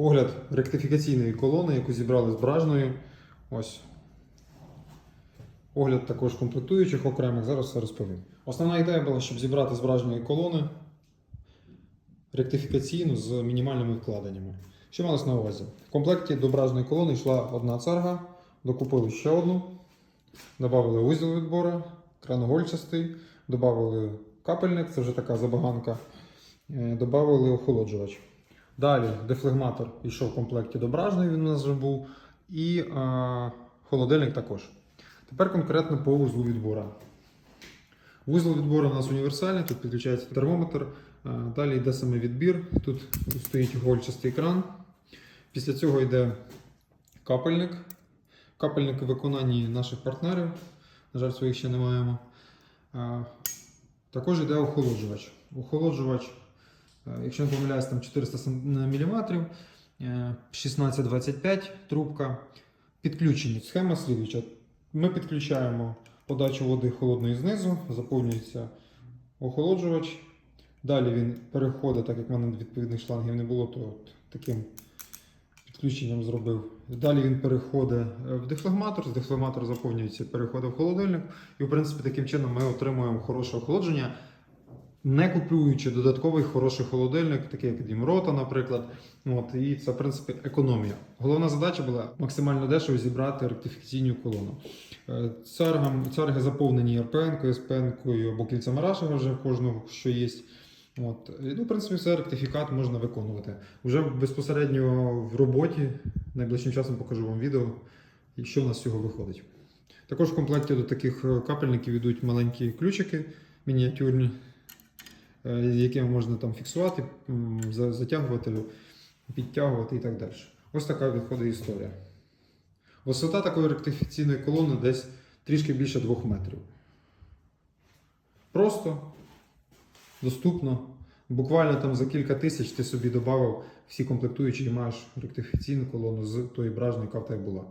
Огляд ректифікаційної колони, яку зібрали з бражною. Ось. Огляд також комплектуючих окремих. Зараз все розповім. Основна ідея була, щоб зібрати з бражної колони ректифікаційну з мінімальними вкладеннями. Що малось на увазі? В комплекті до бражної колони йшла одна царга, докупили ще одну, додали узіл відбору, краногольчастий, додали капельник, це вже така забаганка, е, додали охолоджувач. Далі дефлегматор йшов в комплекті до бражної, він у нас вже був, і е, холодильник також. Тепер конкретно по вузлу відбору. Вузол відбору у нас універсальний, тут підключається термометр. Далі йде саме відбір. Тут стоїть гольчастий кран. Після цього йде капельник. Капельник у виконанні наших партнерів. На жаль, своїх ще не маємо. Також йде охолоджувач. Охолоджувач, якщо не помиляюсь, там 400 мм, 1625 трубка. Підключені. Схема слідуюча. Ми підключаємо подачу води холодної знизу, заповнюється охолоджувач. Далі він переходить, так як в мене відповідних шлангів не було, то от таким підключенням зробив. Далі він переходить е, в дефлегматор, з дефлегматора заповнюється, переходить в холодильник. І, в принципі, таким чином ми отримуємо хороше охолодження, не купуючи додатковий хороший холодильник, такий як Дімрота, наприклад. От, і це, в принципі, економія. Головна задача була максимально дешево зібрати ректифікаційну колону. Е, Царгам, царги заповнені РПН-кою, СПН-кою або кільцем Рашева вже в кожного, що є. От. Ну, в принципі, все, ректифікат можна виконувати. Вже безпосередньо в роботі, найближчим часом покажу вам відео, що в нас з цього виходить. Також в комплекті до таких е, капельників йдуть маленькі ключики мініатюрні, е, якими можна там фіксувати, затягувати, підтягувати і так далі. Ось така виходить історія. Висота такої ректифікаційної колони десь трішки більше 2 метрів. Просто, доступно. Буквально там за кілька тисяч ти собі додав всі комплектуючі і маєш ректифікаційну колону з тої бражної, яка в тебе була.